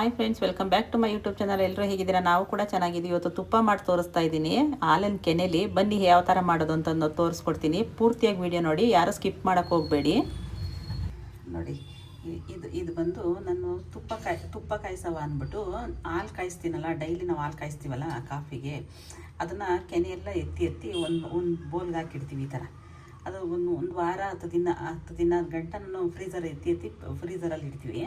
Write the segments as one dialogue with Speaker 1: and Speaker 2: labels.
Speaker 1: Hi friends welcome back to my YouTube channel ಎಲ್ಲರೂ ಹೇಗಿದ್ದೀರಾ? ನಾವು ಕೂಡ ಚೆನ್ನಾಗಿದ್ದೀವಿ. ಇವತ್ತು ತುಪ್ಪ ಮಾಡಿ ತೋರಿಸ್ತಾ ಇದ್ದೀನಿ. ಹಾಲಿನ ಕೆನೆಲಿ. ಬನ್ನಿ, ಯಾವ ಥರ ಮಾಡೋದು ಅಂತಂದು ತೋರಿಸ್ಕೊಡ್ತೀನಿ. ಪೂರ್ತಿಯಾಗಿ ವಿಡಿಯೋ ನೋಡಿ. ಯಾರು ಸ್ಕಿಪ್ ಮಾಡೋಕ್ಕೆ ಹೋಗಬೇಡಿ. ನೋಡಿ, ಇದು ಇದು ಬಂದು ನಾನು ತುಪ್ಪ ಕಾಯಿ, ತುಪ್ಪ ಕಾಯಿಸವ ಅಂದ್ಬಿಟ್ಟು ಹಾಲು ಕಾಯಿಸ್ತೀನಲ್ಲ, ಡೈಲಿ ನಾವು ಹಾಲು ಕಾಯಿಸ್ತೀವಲ್ಲ ಕಾಫಿಗೆ, ಅದನ್ನು ಕೆನೆಯೆಲ್ಲ ಎತ್ತಿ ಎತ್ತಿ ಒಂದು ಒಂದು ಬೋಲ್ಗೆ ಹಾಕಿಡ್ತೀವಿ ಈ ಥರ ಅದು ಒಂದು ಒಂದು ವಾರ ಹತ್ತು ದಿನ ಹತ್ತು ದಿನ ಗಂಟ ನಾನು ಫ್ರೀಸರ್ ಎತ್ತಿ ಎತ್ತಿ ಫ್ರೀಸರಲ್ಲಿ ಇಡ್ತೀವಿ.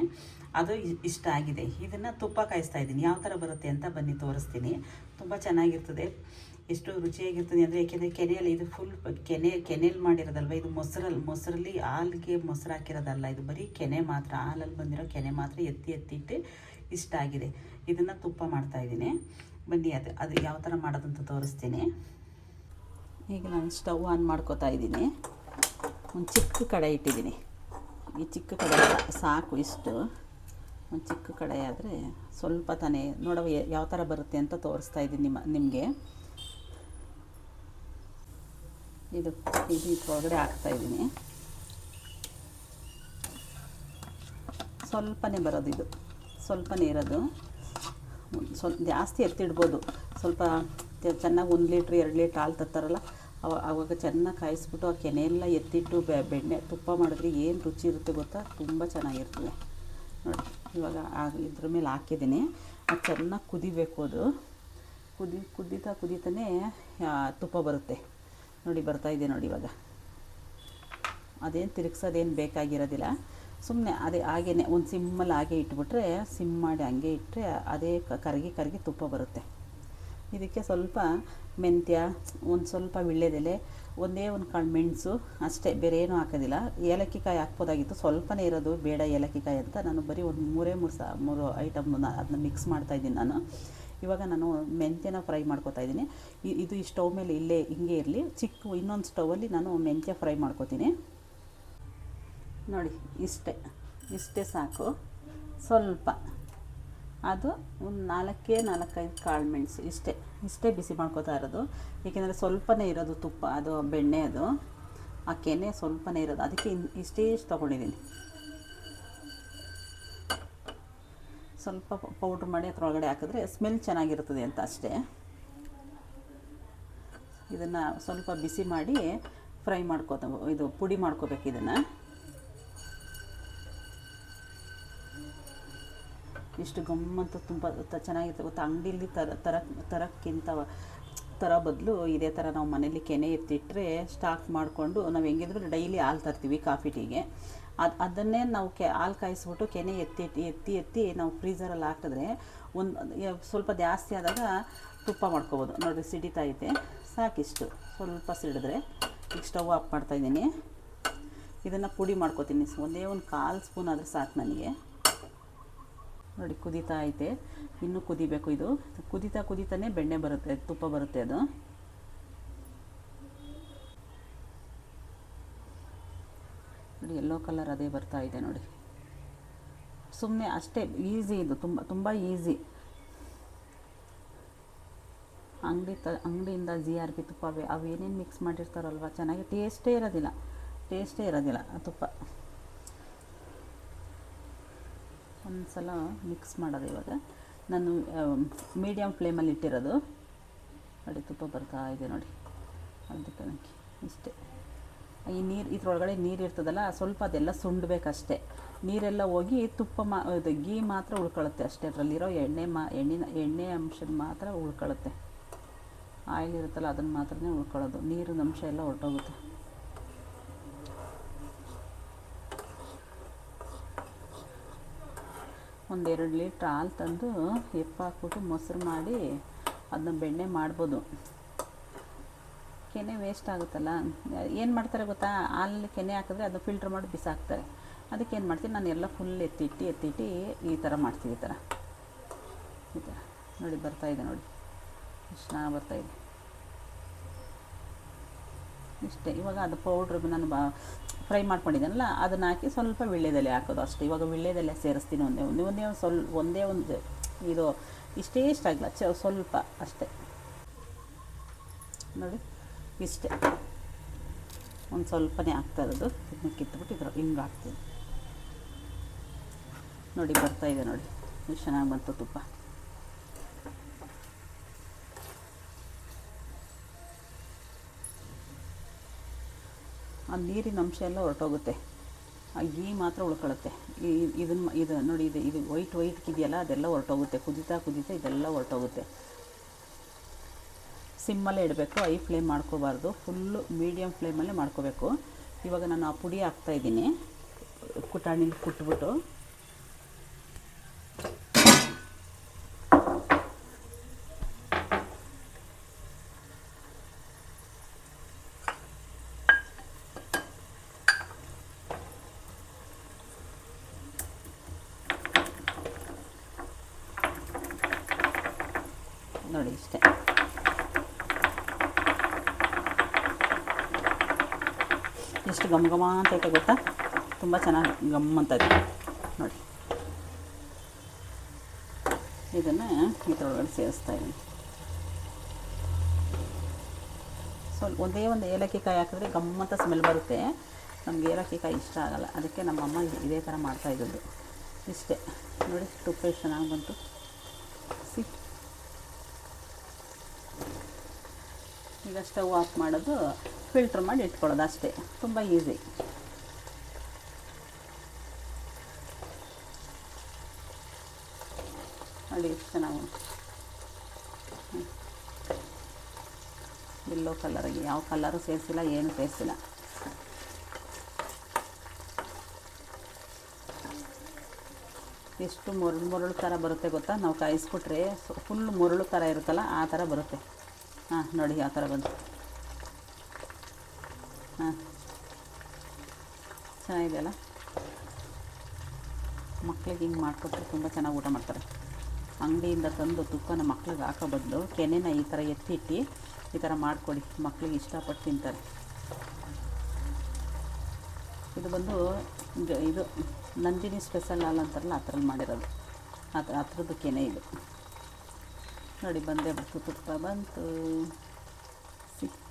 Speaker 1: ಅದು ಇಷ್ಟ ಆಗಿದೆ. ಇದನ್ನು ತುಪ್ಪ ಕಾಯಿಸ್ತಾ ಇದ್ದೀನಿ. ಯಾವ ಥರ ಬರುತ್ತೆ ಅಂತ ಬನ್ನಿ ತೋರಿಸ್ತೀನಿ. ತುಂಬ ಚೆನ್ನಾಗಿರ್ತದೆ. ಎಷ್ಟು ರುಚಿಯಾಗಿರ್ತದೆ ಅಂದರೆ ಯಾಕೆಂದರೆ ಕೆನೆಯಲ್ಲಿ ಇದು ಫುಲ್ ಕೆನೆ ಕೆನೆಯಲ್ಲಿ ಮಾಡಿರೋದಲ್ವ? ಇದು ಮೊಸರಲ್ಲಿ ಮೊಸರಲ್ಲಿ ಹಾಲಿಗೆ ಮೊಸರು ಹಾಕಿರೋದಲ್ಲ. ಇದು ಬರೀ ಕೆನೆ ಮಾತ್ರ, ಹಾಲಲ್ಲಿ ಬಂದಿರೋ ಕೆನೆ ಮಾತ್ರ ಎತ್ತಿ ಎತ್ತಿಟ್ಟು ಇಷ್ಟ ಆಗಿದೆ. ಇದನ್ನು ತುಪ್ಪ ಮಾಡ್ತಾಯಿದ್ದೀನಿ ಬನ್ನಿ ಅದು ಅದು ಯಾವ ಥರ ಮಾಡೋದಂತ ತೋರಿಸ್ತೀನಿ. ಈಗ ನಾನು ಸ್ಟವ್ ಆನ್ ಮಾಡ್ಕೋತಾ ಇದ್ದೀನಿ. ಒಂದು ಚಿಕ್ಕ ಕಡೆ ಇಟ್ಟಿದ್ದೀನಿ. ಈ ಚಿಕ್ಕ ಕಡೆ ಸಾಕು ಇಷ್ಟು. ಒಂದು ಚಿಕ್ಕ ಕಡೆ ಆದರೆ ಸ್ವಲ್ಪ ತಾನೇ. ನೋಡವ ಯಾವ ಥರ ಬರುತ್ತೆ ಅಂತ ತೋರಿಸ್ತಾ ಇದ್ದೀನಿ ನಿಮ್ಮ, ನಿಮಗೆ. ಇದು ಇದು ಹಾಕ್ತಾ ಇದ್ದೀನಿ. ಸ್ವಲ್ಪನೇ ಬರೋದು ಇದು. ಸ್ವಲ್ಪನೇ ಇರೋದು. ಸ್ವಲ್ಪ ಜಾಸ್ತಿ ಎತ್ತಿಡ್ಬೋದು. ಸ್ವಲ್ಪ ಚೆನ್ನಾಗಿ ಒಂದು ಲೀಟ್ರ್, ಎರಡು ಲೀಟ್ರ್ ಹಾಲು ತರ್ತಾರಲ್ಲ ಅವ, ಅವಾಗ ಚೆನ್ನಾಗಿ ಕಾಯಿಸ್ಬಿಟ್ಟು ಆ ಕೆನೆ ಎಲ್ಲ ಎತ್ತಿಟ್ಟು ಬೆಣ್ಣೆ ತುಪ್ಪ ಮಾಡಿದ್ರೆ ಏನು ರುಚಿ ಇರುತ್ತೆ ಗೊತ್ತಾ? ತುಂಬ ಚೆನ್ನಾಗಿರ್ತದೆ. ನೋಡಿ, ಇವಾಗ ಇದ್ರ ಮೇಲೆ ಹಾಕಿದ್ದೀನಿ. ಅದು ಚೆನ್ನಾಗಿ ಕುದಿಬೇಕು ಅದು. ಕುದಿ, ಕುದೀತಾ ಕುದೀತಾನೆ ತುಪ್ಪ ಬರುತ್ತೆ. ನೋಡಿ, ಬರ್ತಾ ಇದೆ ನೋಡಿ ಇವಾಗ. ಅದೇನು ತಿರುಗ್ಸೋದೇನು ಬೇಕಾಗಿರೋದಿಲ್ಲ. ಸುಮ್ಮನೆ ಅದೇ ಹಾಗೇ ಒಂದು ಸಿಮ್ಮಲ್ಲಿ ಹಾಗೆ ಇಟ್ಬಿಟ್ರೆ, ಸಿಮ್ ಮಾಡಿ ಹಂಗೆ ಇಟ್ಟರೆ ಅದೇ ಕರಗಿ ಕರಗಿ ತುಪ್ಪ ಬರುತ್ತೆ. ಇದಕ್ಕೆ ಸ್ವಲ್ಪ ಮೆಂತ್ಯ, ಒಂದು ಸ್ವಲ್ಪ ವೀಳ್ಯದೆಲೆ ಒಂದೇ ಒಂದು ಕಾಳು ಮೆಣಸು, ಅಷ್ಟೇ, ಬೇರೆ ಏನೂ ಹಾಕೋದಿಲ್ಲ. ಏಲಕ್ಕಿ ಕಾಯಿ ಹಾಕ್ಬೋದಾಗಿತ್ತು. ಸ್ವಲ್ಪನೇ ಇರೋದು ಬೇಡ ಏಲಕ್ಕಿ ಕಾಯಿ ಅಂತ. ನಾನು ಬರೀ ಒಂದು ಮೂರೇ ಮೂರು ಸ, ಮೂರು ಐಟಮ್ನ ಅದನ್ನ ಮಿಕ್ಸ್ ಮಾಡ್ತಾಯಿದ್ದೀನಿ ನಾನು. ಇವಾಗ ನಾನು ಮೆಂತ್ಯನ ಫ್ರೈ ಮಾಡ್ಕೊತಾ ಇದ್ದೀನಿ. ಇದು ಈ ಸ್ಟವ್ ಮೇಲೆ ಇಲ್ಲೇ, ಹಿಂಗೆ ಇರಲಿ. ಚಿಕ್ಕ, ಇನ್ನೊಂದು ಸ್ಟವಲ್ಲಿ ನಾನು ಮೆಂತ್ಯ ಫ್ರೈ ಮಾಡ್ಕೊತೀನಿ. ನೋಡಿ, ಇಷ್ಟೇ. ಇಷ್ಟೇ ಸಾಕು. ಸ್ವಲ್ಪ. ಅದು ಒಂದು ನಾಲ್ಕೇ ನಾಲ್ಕೈದು ಕಾಳು ಮೆಣಸು ಇಷ್ಟೇ ಇಷ್ಟೇ ಬಿಸಿ ಮಾಡ್ಕೋತಾ ಇರೋದು. ಏಕೆಂದರೆ ಸ್ವಲ್ಪನೇ ಇರೋದು ತುಪ್ಪ, ಅದು ಬೆಣ್ಣೆ ಅದು. ಆ ಕೆನೆ ಸ್ವಲ್ಪನೇ ಇರೋದು. ಅದಕ್ಕೆ ಇನ್ ಇಷ್ಟೇ ತೊಗೊಂಡಿದ್ದೀನಿ. ಸ್ವಲ್ಪ ಪೌಡ್ರ್ ಮಾಡಿ ಅದರೊಳಗಡೆ ಹಾಕಿದ್ರೆ ಸ್ಮೆಲ್ ಚೆನ್ನಾಗಿರ್ತದೆ ಅಂತ ಅಷ್ಟೇ. ಇದನ್ನು ಸ್ವಲ್ಪ ಬಿಸಿ ಮಾಡಿ ಫ್ರೈ ಮಾಡ್ಕೋತ, ಇದು ಪುಡಿ ಮಾಡ್ಕೋಬೇಕು ಇದನ್ನು. ಇಷ್ಟು ಗಮ್ಮಂತ ತುಂಬ ಚೆನ್ನಾಗಿರುತ್ತೆ. ಗೊತ್ತಾ? ಅಂಗಡಿಲಿ ತರ ತರ, ತರಕ್ಕಿಂತ ತರ ಬದಲು ಇದೇ ಥರ ನಾವು ಮನೇಲಿ ಕೆನೆ ಎತ್ತಿಟ್ಟರೆ ಸ್ಟಾಕ್ ಮಾಡಿಕೊಂಡು ನಾವು ಹೆಂಗಿದ್ರು ಡೈಲಿ ಹಾಲು ತರ್ತೀವಿ ಕಾಫಿ, ಟೀಗೆ. ಅದು, ಅದನ್ನೇ ನಾವು ಕೆ, ಹಾಲು ಕಾಯಿಸ್ಬಿಟ್ಟು ಕೆನೆ ಎತ್ತಿ ಎತ್ತಿ ಎತ್ತಿ ನಾವು ಫ್ರೀಸರಲ್ಲಿ ಹಾಕಿದ್ರೆ ಒಂದು ಸ್ವಲ್ಪ ಜಾಸ್ತಿ ಆದಾಗ ತುಪ್ಪ ಮಾಡ್ಕೋಬೋದು. ನೋಡಿರಿ ಸಿಡಿತಾ ಐತೆ ಸಾಕಿಷ್ಟು. ಸ್ವಲ್ಪ ಸಿಡಿದ್ರೆ ಈಗ ಸ್ಟವ್ ಆಫ್ ಮಾಡ್ತಾಯಿದ್ದೀನಿ ಇದನ್ನು ಪುಡಿ ಮಾಡ್ಕೋತೀನಿ. ಒಂದೇ ಒಂದು ಕಾಲು ಸ್ಪೂನ್ ಆದರೆ ಸಾಕು ನನಗೆ. ನೋಡಿ, ಕುದೀತಾ ಐತೆ. ಇನ್ನೂ ಕುದಿಬೇಕು ಇದು. ಕುದೀತಾ ಕುದೀತಾನೆ ಬೆಣ್ಣೆ ಬರುತ್ತೆ, ತುಪ್ಪ ಬರುತ್ತೆ ಅದು. ನೋಡಿ ಎಲ್ಲೋ ಕಲರ್ ಅದೇ ಬರ್ತಾ ಇದೆ ನೋಡಿ. ಸುಮ್ಮನೆ ಅಷ್ಟೇ ಈಸಿ ಇದು. ತುಂಬ ತುಂಬ ಈಸಿ ಅಂಗಡಿ ತ, ಅಂಗಡಿಯಿಂದ ಜಿ ಆರ್ ಪಿ ತುಪ್ಪ ಅವೆ ಅವೇನೇನು ಮಿಕ್ಸ್ ಮಾಡಿರ್ತಾರಲ್ವ? ಚೆನ್ನಾಗಿ ಟೇಸ್ಟೇ ಇರೋದಿಲ್ಲ. ಟೇಸ್ಟೇ ಇರೋದಿಲ್ಲ ತುಪ್ಪ. ಒಂದು ಸಲ ಮಿಕ್ಸ್ ಮಾಡೋದು ಇವಾಗ. ನಾನು ಮೀಡಿಯಮ್ ಫ್ಲೇಮಲ್ಲಿ ಇಟ್ಟಿರೋದು. ನೋಡಿ ತುಪ್ಪ ಬರ್ತಾ ಇದೆ ನೋಡಿ. ಅದಕ್ಕೆ ಇಷ್ಟೇ. ಈ ನೀರು, ಇದ್ರೊಳಗಡೆ ನೀರು ಇರ್ತದಲ್ಲ, ಸ್ವಲ್ಪ ಅದೆಲ್ಲ ಸುಂಡಬೇಕಷ್ಟೇ. ನೀರೆಲ್ಲ ಹೋಗಿ ತುಪ್ಪ ಮಾ, ಇದು ಗೀ ಮಾತ್ರ ಉಳ್ಕೊಳ್ಳುತ್ತೆ ಅಷ್ಟೇ. ಅದರಲ್ಲಿರೋ ಎಣ್ಣೆ ಮಾ, ಎಣ್ಣಿನ, ಎಣ್ಣೆ ಅಂಶದ ಮಾತ್ರ ಉಳ್ಕೊಳ್ಳುತ್ತೆ ಆಯಿಲ್ ಇರುತ್ತಲ್ಲ ಅದನ್ನು ಮಾತ್ರನೇ ಉಳ್ಕೊಳ್ಳೋದು ನೀರಿನ ಅಂಶ ಎಲ್ಲ ಹೊರಟೋಗುತ್ತೆ. ಒಂದೆರಡು ಲೀಟ್ರ್ ಹಾಲು ತಂದು ಎಪ್ಪ ಹಾಕ್ಬಿಟ್ಟು ಮೊಸರು ಮಾಡಿ ಅದನ್ನ ಬೆಣ್ಣೆ ಮಾಡ್ಬೋದು. ಕೆನೆ ವೇಸ್ಟ್ ಆಗುತ್ತಲ್ಲ? ಏನು ಮಾಡ್ತಾರೆ ಗೊತ್ತಾ? ಹಾಲಲ್ಲಿ ಕೆನೆ ಹಾಕಿದ್ರೆ ಅದನ್ನ ಫಿಲ್ಟ್ರ್ ಮಾಡಿ ಬಿಸಾಕ್ತಾರೆ. ಅದಕ್ಕೆ ಏನು ಮಾಡ್ತೀನಿ ನಾನು ಎಲ್ಲ ಫುಲ್ ಎತ್ತಿಟ್ಟು ಎತ್ತಿಟ್ಟು ಈ ಥರ ಮಾಡ್ತೀವಿ ಈ ಥರ ಈ ಥರ ನೋಡಿ ಬರ್ತಾ ಇದೆ ನೋಡಿ. ಇಷ್ಟ ಬರ್ತಾಯಿದೆ ಇಷ್ಟೇ. ಇವಾಗ ಅದು ಪೌಡ್ರ್ ನಾನು ಬಾ ಫ್ರೈ ಮಾಡ್ಕೊಂಡಿದ್ದೀನಲ್ಲ, ಅದನ್ನು ಹಾಕಿ ಸ್ವಲ್ಪ ವೀಳ್ಯದೆಲೆ ಹಾಕೋದು ಅಷ್ಟೇ. ಇವಾಗ ವೀಳ್ಯದೆಲೆ ಸೇರಿಸ್ತೀನಿ ಒಂದೇ ಒಂದೇ ಒಂದೇ ಒಂದು ಸ್ವಲ್ಪ, ಒಂದೇ ಒಂದು ಇದು ಇಷ್ಟೇ ಆಗಲ್ಲ ಚ, ಸ್ವಲ್ಪ ಅಷ್ಟೇ. ನೋಡಿ, ಇಷ್ಟೇ. ಒಂದು ಸ್ವಲ್ಪನೇ ಆಗ್ತಾ ಇರೋದು. ಇದನ್ನ ಕಿತ್ಬಿಟ್ಟು ಇದ್ರ ಹಿಂಗೆ ಹಾಕ್ತೀನಿ. ನೋಡಿ, ಬರ್ತಾ ಇದೆ ನೋಡಿ. ಚೆನ್ನಾಗಿ ಬಂತು ತುಪ್ಪ. ಆ ನೀರಿನ ಅಂಶ ಎಲ್ಲ ಹೊರಟೋಗುತ್ತೆ. ಆ ಗೀ ಮಾತ್ರ ಉಳ್ಕೊಳ್ಳುತ್ತೆ. ಈ ಇದನ್ನು ಇದು ನೋಡಿ, ಇದು ಇದು ವೈಟ್ ವೈಟ್ ಇದೆಯಲ್ಲ ಅದೆಲ್ಲ ಹೊರಟೋಗುತ್ತೆ. ಕುದಿತಾ ಕುದಿತಾ ಇದೆಲ್ಲ ಹೊರಟೋಗುತ್ತೆ. ಸಿಮ್ಮಲ್ಲೇ ಇಡಬೇಕು ಐ ಫ್ಲೇಮ್ ಮಾಡ್ಕೋಬಾರ್ದು. ಫುಲ್ಲು ಮೀಡಿಯಮ್ ಫ್ಲೇಮಲ್ಲೇ ಮಾಡ್ಕೋಬೇಕು. ಇವಾಗ ನಾನು ಆ ಪುಡಿ ಹಾಕ್ತಾಯಿದ್ದೀನಿ ಕುಟಾಣಿಲಿ ಕುಟ್ಬಿಟ್ಟು. ಇಷ್ಟೇ ಎಷ್ಟು ಘಮ ಘಮ ಅಂತೈತೆ ಗೊತ್ತಾ? ತುಂಬ ಚೆನ್ನಾಗಿ ಗಮ್ ಇದೆ ನೋಡಿ. ಇದನ್ನು ಇದರೊಳಗಡೆ ಸೇರಿಸ್ತಾ ಇದ್ದೀನಿ. ಸ್ವಲ್ಪ ಒಂದೇ ಒಂದು ಏಲಕ್ಕಿ ಕಾಯಿ ಹಾಕಿದ್ರೆ ಗಮ್ಮಂತ ಸ್ಮೆಲ್ ಬರುತ್ತೆ. ನಮ್ಗೆ ಏಲಕ್ಕಿ ಕಾಯಿ ಇಷ್ಟ ಆಗಲ್ಲ. ಅದಕ್ಕೆ ನಮ್ಮ ಅಮ್ಮ ಇದೇ ಥರ ಮಾಡ್ತಾಯಿದ್ದದ್ದು ಇಷ್ಟೇ. ನೋಡಿ ತುಪ್ಪ ಎಷ್ಟು ಚೆನ್ನಾಗಿ ಬಂತು. ಈಗ ಸ್ಟವ್ ಆಫ್ ಮಾಡೋದು ಫಿಲ್ಟ್ರ್ ಮಾಡಿ ಇಟ್ಕೊಳ್ಳೋದು ಅಷ್ಟೇ. ತುಂಬ ಈಸಿ ನೋಡಿ ಎಷ್ಟು ಚೆನ್ನಾಗಿ ಎಲ್ಲೋ ಕಲರಿಗೆ ಯಾವ ಕಲರು ಸೇರಿಸಿಲ್ಲ, ಏನು ಸೇರಿಸಿಲ್ಲ. ಎಷ್ಟು ಮುರುಳು ಮುರುಳು ಥರ ಬರುತ್ತೆ ಗೊತ್ತಾ? ನಾವು ಕಾಯಿಸ್ಬಿಟ್ರೆ ಫುಲ್ ಮುರುಳು ಥರ ಇರುತ್ತಲ್ಲ, ಆ ಥರ ಬರುತ್ತೆ. ಹಾಂ, ನೋಡಿ ಯಾವ ಥರ ಬಂತು. ಹಾಂ, ಚೆನ್ನಾಗಿದೆಯಲ್ಲ? ಮಕ್ಳಿಗೆ ಹಿಂಗೆ ಮಾಡಿಕೊಟ್ರೆ ತುಂಬ ಚೆನ್ನಾಗಿ ಊಟ ಮಾಡ್ತಾರೆ. ಅಂಗಡಿಯಿಂದ ತಂದು ತುಪ್ಪನ ಮಕ್ಳಿಗೆ ಹಾಕೋ ಬದಲು ಕೆನೆನ ಈ ಥರ ಎತ್ತಿಟ್ಟು ಈ ಥರ ಮಾಡಿಕೊಡಿ, ಮಕ್ಳಿಗೆ ಇಷ್ಟಪಟ್ಟು ತಿಂತಾರೆ. ಇದು ಬಂದು ಇದು ನಂದಿನಿ ಸ್ಪೆಷಲ್ ಹಾಲ್ ಅಂತಾರಲ್ಲ ಆ ಥರಲ್ಲಿ ಮಾಡಿರೋದು. ಆ ಥರ ಆ ಥರದ್ದು ಕೆನೆ ಇದು. ನೋಡಿ, ಬಂದೇ ಬಂತು, ತುಪ್ಪ ಬಂತು. ಸಿಕ್ಸ್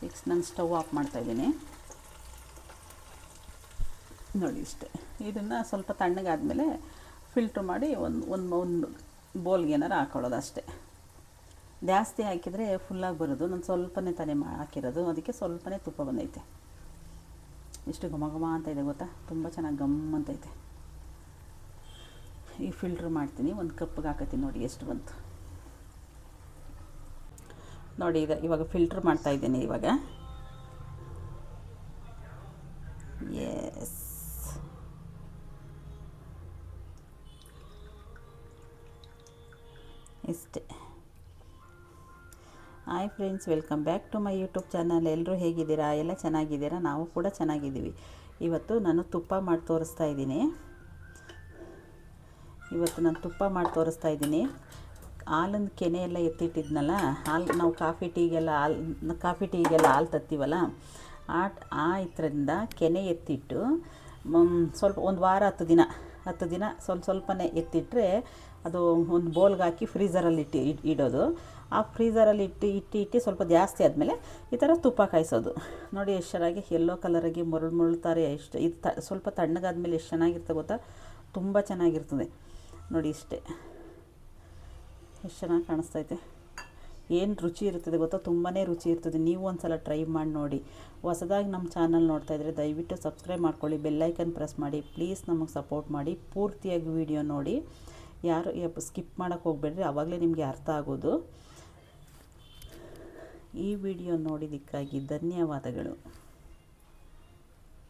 Speaker 1: ಸಿಕ್ಸ್ ನಾನು ಸ್ಟವ್ ಆಫ್ ಮಾಡ್ತಾಯಿದ್ದೀನಿ ನೋಡಿ ಇಷ್ಟೇ. ಇದನ್ನು ಸ್ವಲ್ಪ ತಣ್ಣಗಾದಮೇಲೆ ಫಿಲ್ಟ್ರ್ ಮಾಡಿ ಒಂದು ಒಂದು ಒಂದು ಬೋಲ್ಗೆ ಏನಾರು ಹಾಕೊಳ್ಳೋದು ಅಷ್ಟೇ. ಜಾಸ್ತಿ ಹಾಕಿದರೆ ಫುಲ್ಲಾಗಿ ಬರೋದು. ನಾನು ಸ್ವಲ್ಪನೇ ತಾನೇ ಮಾ ಹಾಕಿರೋದು. ಅದಕ್ಕೆ ಸ್ವಲ್ಪನೇ ತುಪ್ಪ ಬಂದೈತೆ. ಎಷ್ಟು ಘಮ ಘಮ ಅಂತ ಇದೆ ಗೊತ್ತಾ? ತುಂಬ ಚೆನ್ನಾಗಿ ಗಮ್ ಅಂತೈತೆ ಈ ಫಿಲ್ಟ್ರ್ ಮಾಡ್ತೀನಿ. ಒಂದು ಕಪ್ಪಿಗೆ ಹಾಕತ್ತೀನಿ ನೋಡಿ ಎಷ್ಟು ಬಂತು. ನೋಡಿ ಈಗ ಇವಾಗ ಫಿಲ್ಟ್ರ್ ಮಾಡ್ತಾ ಇದ್ದೀನಿ ಇವಾಗ. ಎಸ್ ಇಷ್ಟೇ. Hi friends welcome back to my YouTube channel ಎಲ್ಲರೂ ಹೇಗಿದ್ದೀರಾ? ಎಲ್ಲ ಚೆನ್ನಾಗಿದ್ದೀರಾ? ನಾವು ಕೂಡ ಚೆನ್ನಾಗಿದ್ದೀವಿ. ಇವತ್ತು ನಾನು ತುಪ್ಪ ಮಾಡಿ ತೋರಿಸ್ತಾ ಇದ್ದೀನಿ. ಇವತ್ತು ನಾನು ತುಪ್ಪ ಮಾಡಿ ತೋರಿಸ್ತಾ ಇದ್ದೀನಿ. ಹಾಲಿನ ಕೆನೆ ಎಲ್ಲ ಎತ್ತಿಟ್ಟಿದ್ನಲ್ಲ, ಹಾಲು ನಾವು ಕಾಫಿ ಟೀಗೆಲ್ಲ ಹಾಲು, ಕಾಫಿ ಟೀಗೆಲ್ಲ ಹಾಲು ತತ್ತೀವಲ್ಲ, ಆ ಆ ಇದರಿಂದ ಕೆನೆ ಎತ್ತಿಟ್ಟು ಸ್ವಲ್ಪ ಒಂದು ವಾರ ಹತ್ತು ದಿನ ಹತ್ತು ದಿನ ಸ್ವಲ್ಪ ಸ್ವಲ್ಪನೇ ಎತ್ತಿಟ್ಟರೆ ಅದು ಒಂದು ಬೋಲ್ಗೆ ಹಾಕಿ ಫ್ರೀಝರಲ್ಲಿ ಇಟ್ಟು ಇಡೋದು. ಆ ಫ್ರೀಝರಲ್ಲಿ ಇಟ್ಟು ಇಟ್ಟು ಇಟ್ಟು ಸ್ವಲ್ಪ ಜಾಸ್ತಿ ಆದಮೇಲೆ ಈ ಥರ ತುಪ್ಪ ಕಾಯಿಸೋದು. ನೋಡಿ ಎಷ್ಟು ಚೆನ್ನಾಗಿ ಎಲ್ಲೋ ಕಲರಾಗಿ ಮುರುಳು ಮುರುಳ್ತಾರೆ, ಎಷ್ಟು ಇದು ತ, ಸ್ವಲ್ಪ ತಣ್ಣಗಾದ್ಮೇಲೆ ಎಷ್ಟು ಚೆನ್ನಾಗಿರ್ತ ಗೊತ್ತಾ? ತುಂಬ ಚೆನ್ನಾಗಿರ್ತದೆ. ನೋಡಿ ಇಷ್ಟೇ. ಎಷ್ಟು ಚೆನ್ನಾಗಿ ಕಾಣಿಸ್ತೈತೆ. ಏನು ರುಚಿ ಇರ್ತದೆ ಗೊತ್ತಾ? ತುಂಬಾ ರುಚಿ ಇರ್ತದೆ. ನೀವು ಒಂದು ಸಲ ಟ್ರೈ ಮಾಡಿ ನೋಡಿ. ಹೊಸದಾಗಿ ನಮ್ಮ ಚಾನಲ್ ನೋಡ್ತಾ ಇದ್ದರೆ ದಯವಿಟ್ಟು ಸಬ್ಸ್ಕ್ರೈಬ್ ಮಾಡ್ಕೊಳ್ಳಿ ಬೆಲ್ಲೈಕನ್ ಪ್ರೆಸ್ ಮಾಡಿ. ಪ್ಲೀಸ್ ನಮಗೆ ಸಪೋರ್ಟ್ ಮಾಡಿ. ಪೂರ್ತಿಯಾಗಿ ವಿಡಿಯೋ ನೋಡಿ. ಯಾರು ಸ್ಕಿಪ್ ಮಾಡೋಕ್ಕೆ ಹೋಗಬೇಡ್ರಿ ಆವಾಗಲೇ ನಿಮಗೆ ಅರ್ಥ ಆಗೋದು. ಈ ವಿಡಿಯೋ ನೋಡಿದ್ದಕ್ಕಾಗಿ ಧನ್ಯವಾದಗಳು.